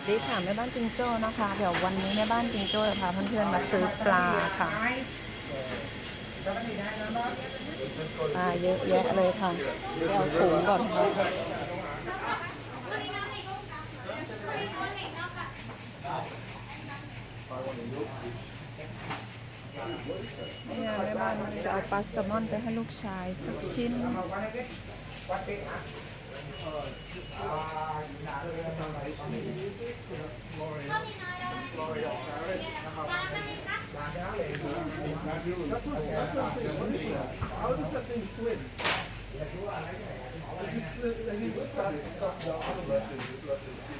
วัสดีค่ะแม่บ้านจิงโจ้นะคะ เดี๋ยววันนี้แม่บ้านจิงโจ้จะพาเพื่อนๆมาซื้อปลาค่ะปลาเยอะแยะเลยค่ะไปเอาถุงก่อนค่ะเนี่ยแม่บ้านจะเอาปลาแซลมอนไปให้ลูกชายสักชิ้น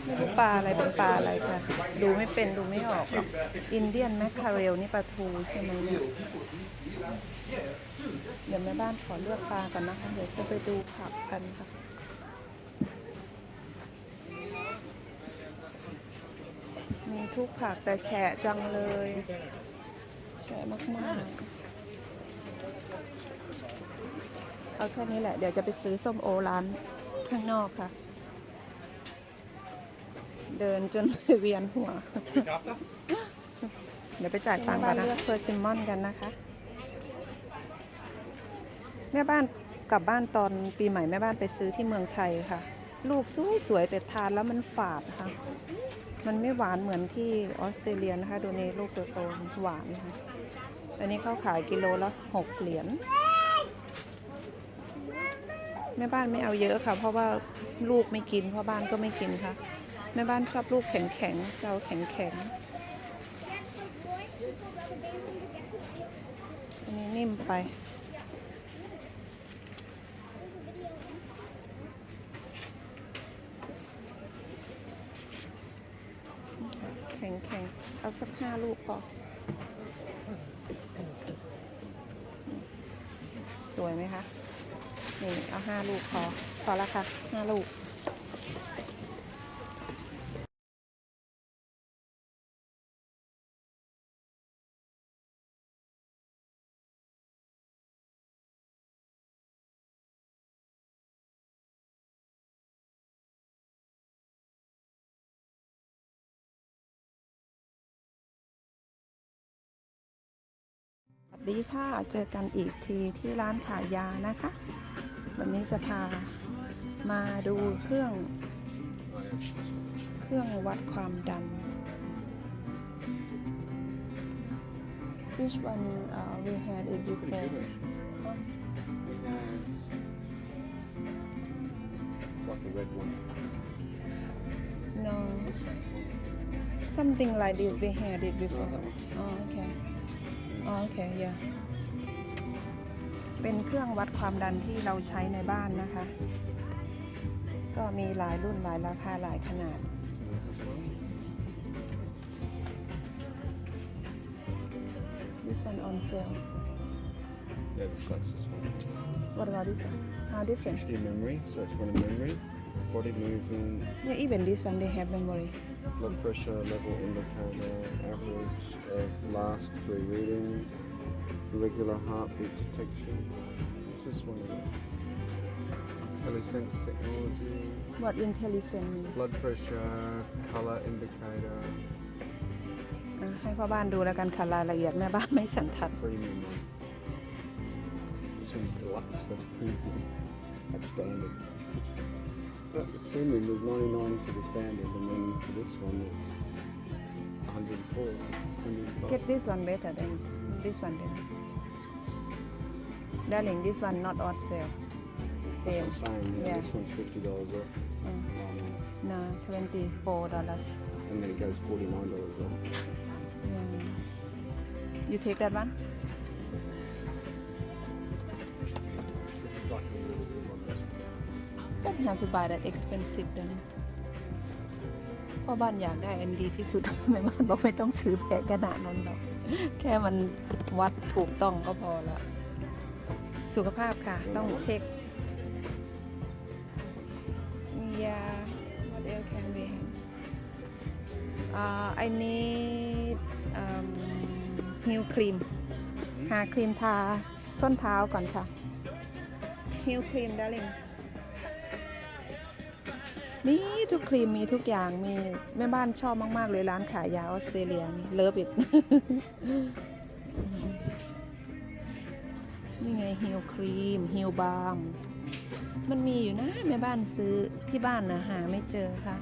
ไม่รู้ปลาอะไรเป็นปลาอะไรค่ะ ดูไม่เป็นดูไม่ออกหรอกอินเดียนแมคคาเรลนี่ปลาทูใช่ไหมเนี่ยเดี๋ยวแม่บ้านขอเลือกปลากันนะคะ เดี๋ยวจะไปดูผักกันค่ะ มีทุกผักแต่แฉะจังเลย แฉะมาก ๆ เอาแค่นี้แหละ เดี๋ยวจะไปซื้อส้มโอร้านข้างนอกค่ะ เดินจนเวียนหัว เดี๋ยวไปจ่ายตังค์กันนะเลือกเฟอร์ซิมอนกันนะคะแม่บ้านกลับบ้านตอนปีใหม่แม่บ้านไปซื้อที่เมืองไทยค่ะ ลูกสวยๆแต่ทานแล้วมันฝาดค่ะ มันไม่หวานเหมือนที่ออสเตรเลียนะคะ ดูในลูกโตๆหวานะค่ะอันนี้เขาขายกิโลละหกเหรียญแม่บ้านไม่เอาเยอะค่ะ เพราะว่าลูกไม่กินพ่อบ้านก็ไม่กินค่ะ แม่บ้านชอบลูกแข็งๆจะเอาแข็งๆอันนี้นิ่มไป แข็งแข็งเอาสักห้าลูกพอสวยไหมคะ นี่เอาห้าลูกพอพอแล้วค่ะห้าลูก ดีค่ะ เจอกันอีกทีที่ร้านขายยานะคะ วันนี้จะพามาดูเครื่อง เครื่องวัดความดัน Which one uh, we had it before like a red one. No something like this we had it before oh okay oh okay yeah เป็นเครื่องวัดความดันที่เราใช้ในบ้านนะคะ ก็มีหลายรุ่นหลายราคาหลายขนาด This one on sale Yeah, this, that's this one. What about this one How different 60 memory, so it's one in memory. Body movement, Yeah even this one they have memory blood pressure level indicator, average of last three readings, irregular heartbeat detection. What's this one? Telesense technology, What intelligent blood pressure, color indicator, อ่ะให้พ่อบ้านดูแล้วกันค่ะรายละเอียดแม่บ้านไม่สันทัด premium one. This one's deluxe, that's premium. That's standard. But the premium was 99 for the standard, and then for this one it's 104. 105. Get this one better than this one then. Darling, this one not on sale. Same. I'm saying. Yeah, Yeah. This one's fifty dollars off, Mm. um, No, twenty four dollars. and then it goes forty nine dollars off. You take that one? This is like Don't have to buy that expensive นะพ่อบ้านอยากได้อันดีที่สุด แม่บ้านบอกไม่ต้องซื้อแพงขนาดนั้นหรอก แค่มันวัดถูกต้องก็พอละ สุขภาพค่ะ ต้องเช็คยา what else can we have uh, I need um, heel cream หาครีมทาส้นเท้าก่อนค่ะ heel cream darling มีทุกครีมมีทุกอย่างมีแม่บ้านชอบมาก ๆ เลยร้านขายยาออสเตรเลียนี่เลิฟอิดนี่ไงฮิลครีมฮิลบาล์มมันมีอยู่นะแม่บ้านซื้อที่บ้านนะหาไม่เจอค่ะ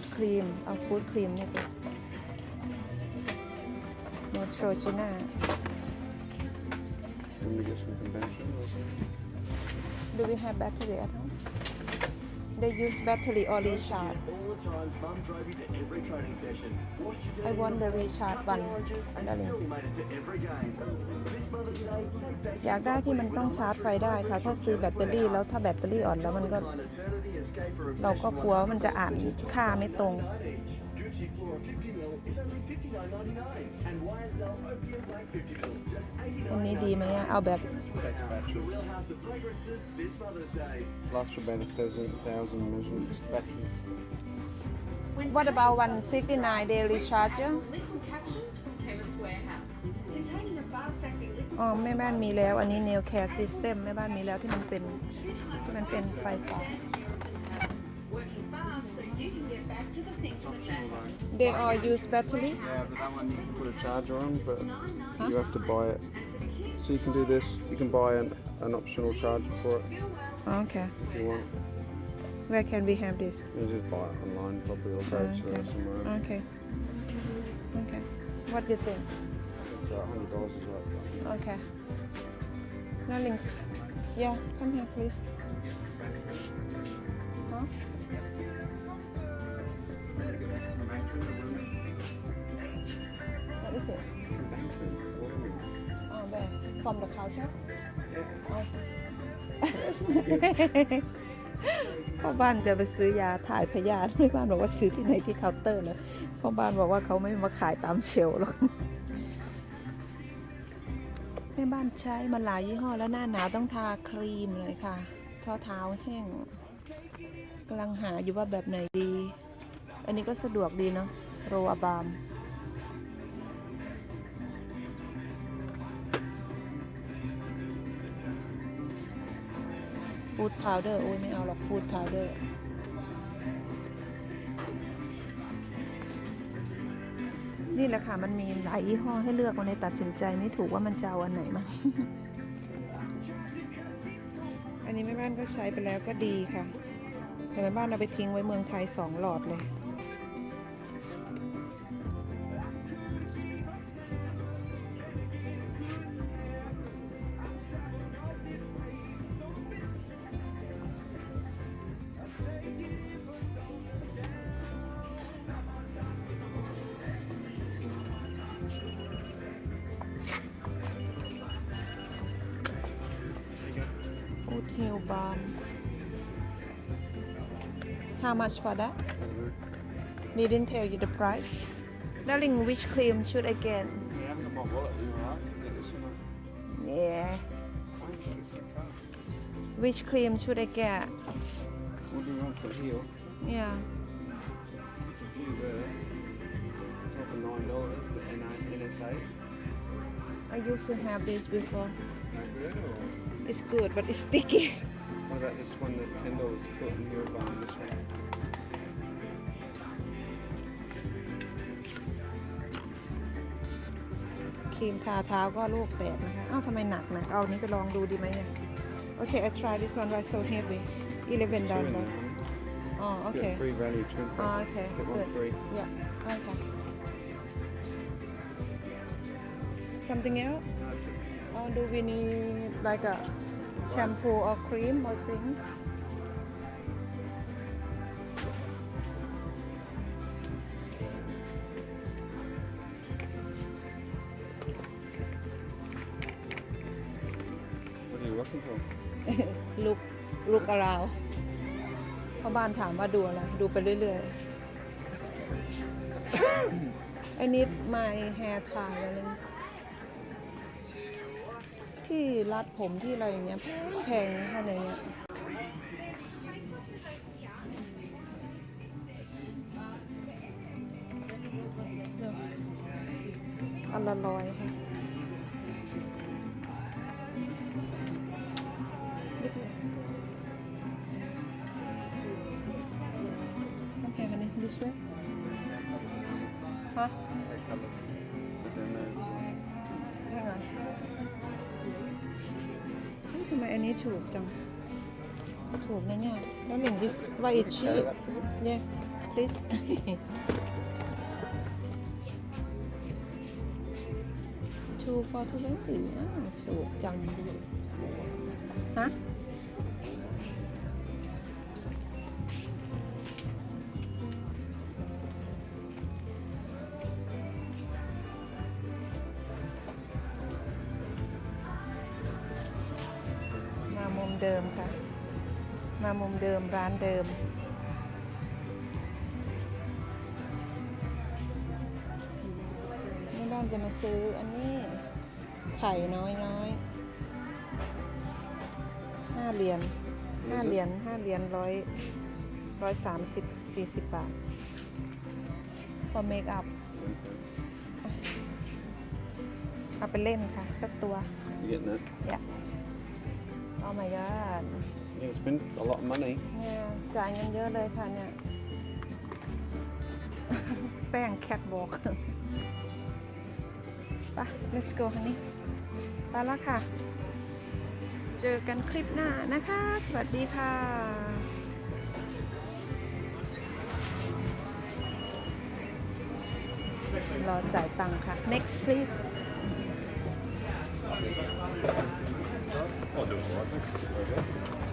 ดครีม เอาฟู้ดครีมเนี่ยไปโนโทรจิน่า Let me get some conventional. Do we have battery at home? They use battery or recharge. All the times Mum drove you to every training session. Washed your I dirty want the uniform, recharge packed one. lunches, and Darling. still made it to every game. This Mother's Day, take back อยากได้ที่มันต้องชาร์จไฟได้ค่ะถ้าซื้อแบตเตอรี่แล้วถ้าแบตเตอรี่อ่อนแล้วมันก็ Kind eternity, escape for เราก็ obsession กลัวว่ามันจะอ่านค่าไม่ตรง1.9 each. Gucci Flora 50 mil is only 59.99, and YSL Opium Black 50 mil just 89. อันนี้ดีไหมอะเอาแบบ Takes The batteries. real house of fragrances this Mother's Day. Lasts for about a thousand, thousand measurements. Battery. What about 169 day recharger Liquid capsules from Chemist Warehouse, containing a fast-acting liquid อ๋อแม่บ้านมีแล้ว อันนี้ Nail Care System แม่บ้านมีแล้วที่มันเป็น two times ที่มันเป็นไฟฟ้า working fast so you can get back to the things that matter. They all use battery Yeah, but that one you can put a charger on, but you have to buy it. So you can do this. You can buy an, an optional charger for it Okay if you want. Where can we have this You just buy it online probably or go to Okay. somewhere. Okay Okay What do you think It's uh, hundred dollars as well. Okay. Darling. Yeah, come here, please. Huh? What is it? Oh, where? From the counter? Oh. พ่อบ้านจะไปซื้อยาถ่ายพยาธิแม่บ้านบอกว่าซื้อที่ไหนที่เคาน์เตอร์เลยพ่อบ้านบอกว่าเขาไม่มาขายตามเชลหรอกแม่บ้านใช้มาหลายยี่ห้อแล้วหน้าหนาวต้องทาครีมเลยค่ะเท้าเท้าแห้งกำลังหาอยู่ว่าแบบไหนดี อันนี้ก็สะดวกดีเนาะโรอาบาม ฟูดพาวเดอร์โอ้ยไม่เอาหรอกฟูดพาวเดอร์นี่แหละค่ะ มันมีหลายยี่ห้อให้เลือกวันนี้ตัดสินใจไม่ถูกว่ามันจะเอาอันไหนมา อันนี้แม่บ้านก็ใช้ไปแล้วก็ดีค่ะ แต่แม่บ้านเอาไปทิ้งไว้เมืองไทยสองหลอดเลย Food Hill Balm. How much for that? They didn't tell you the price. Darling, which cream should I get? You haven't got my wallet, you alright? Get this one. Yeah. Fine, it's the car. Which cream should I get? What do you want for heel? Yeah. It's a few there. It's all for nine dollars. The NA, NSA. I used to have this before. No good or It's good, but it's sticky. What about this one? There's ten dollars a foot and you're buying this one. ครีมทาเท้าก็ลูกแตกนะคะ เอ้าทำไมหนักนะเอาอันนี้ไปลองดูดีไหมเนี่ยโอเค I try this one why so heavy 11 Two in there, dollars honey. อ๋อโอ Get เค a free value trim. อ๋อโอเค Get one good free. yeah okay something else No, it's okay. or do we need like a shampoo or cream or thing What are you looking for? ลุกลุกอาราวพ่อบ้านถามว่าดูอะไร ดูไปเรื่อยๆ I need my hair tie อะไรนึง ที่รัดผมที่อะไรอย่างเงี้ยแพงๆนะคะในเนี้ยอันละร้อยค่ะน้ำแพงกันนี่ this way ฮะ ทำไมอันนี้ถูกจัง ถูกนะเนี่ยแล้วหนึ่ง this why is cheap yeah please two for twenty อ้าวถูกจังฮะ เดิมค่ะ มามุมเดิมร้านเดิม แม่บ้านจะมาซื้ออันนี้ไข่น้อยน้อยห้าเหรียญห้าเหรียญห้าเหรียญร้อยร้อยสามสิบสี่สิบบาท for make up เอาไปเล่นค่ะ สักตัว you getting that? อย่า Oh my god Yeah, spend a lot of money. เนี่ยจ่ายเงินเยอะเลยค่ะเนี่ย แป้งแคทบอกไป let's go honey ไปแล้วค่ะ เจอกันคลิปหน้านะคะ สวัสดีค่ะ รอจ่ายตังค่ะ next please I'll do it right next. Okay.